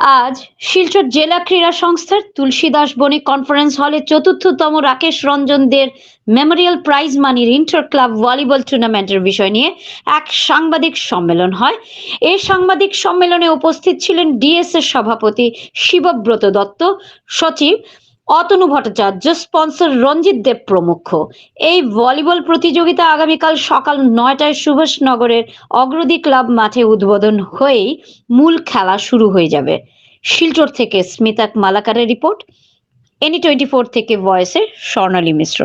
আজ শিলচর জেলা ক্রীড়া সংস্থার তুলসীদাস বণিক কনফারেন্স হলে চতুর্থতম রাকেশ রঞ্জন দের মেমোরিয়াল প্রাইজ মানির ইন্টার ক্লাব ভলিবল টুর্নামেন্টের বিষয় নিয়ে এক সাংবাদিক সম্মেলন হয়। এই সাংবাদিক সম্মেলনে উপস্থিত ছিলেন ডিএস এর সভাপতি শিবব্রত দত্ত, সচিব অতনু ভট্টাচার্য, স্পন্সর রঞ্জিত দেব প্রমুখ। এই ভলিবল প্রতিযোগিতা আগামীকাল সকাল নয়টায় সুভাষনগরের অগ্রদী ক্লাব মাঠে উদ্বোধন হয়েই মূল খেলা শুরু হয়ে যাবে। শিলচর থেকে স্মিতাক মালাকারের রিপোর্ট এনি টোয়েন্টি ফোর থেকে ভয়েসের স্বর্ণালী মিশ্র।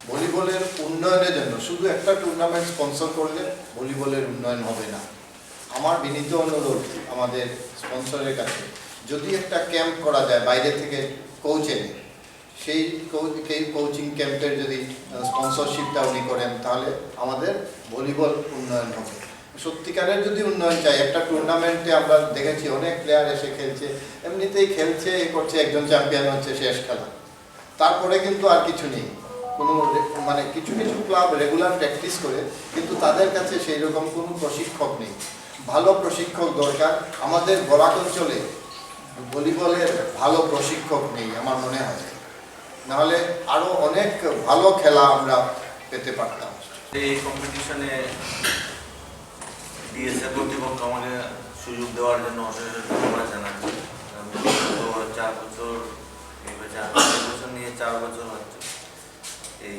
ভলিবলের উন্নয়নের জন্য, শুধু একটা টুর্নামেন্ট স্পন্সর করলে ভলিবলের উন্নয়ন হবে না। আমার বিনীত অনুরোধ আমাদের স্পন্সরের কাছে, যদি একটা ক্যাম্প করা যায় বাইরে থেকে কোচ এনে সেই কোচিং ক্যাম্পের যদি স্পন্সরশিপটা উনি করেন, তাহলে আমাদের ভলিবল উন্নয়ন হবে। সত্যিকারের যদি উন্নয়ন চাই, একটা টুর্নামেন্টে আমরা দেখেছি, অনেক প্লেয়ার এসে খেলছে, এমনিতেই খেলছে, এ করছে, একজন চ্যাম্পিয়ন হচ্ছে, শেষ খেলা। তারপরে কিন্তু আর কিছু নেই। কোনো মানে কিছু কিছু ক্লাব রেগুলার প্র্যাকটিস করে, কিন্তু তাদের কাছে সেই রকম কোনো প্রশিক্ষক নেই। ভালো প্রশিক্ষক দরকার। আমাদের বরাক অঞ্চলে ভলিবলের ভালো প্রশিক্ষক নেই, আমার মনে হয়। নাহলে আরও অনেক ভালো খেলা আমরা পেতে পারতাম। এই কম্পিটিশনে ডিএসএ কর্তৃপক্ষ আমাকে সুযোগ দেওয়ার জন্য ধন্যবাদ জানাচ্ছি। চার বছর নিয়ে চার বছর হচ্ছে। এই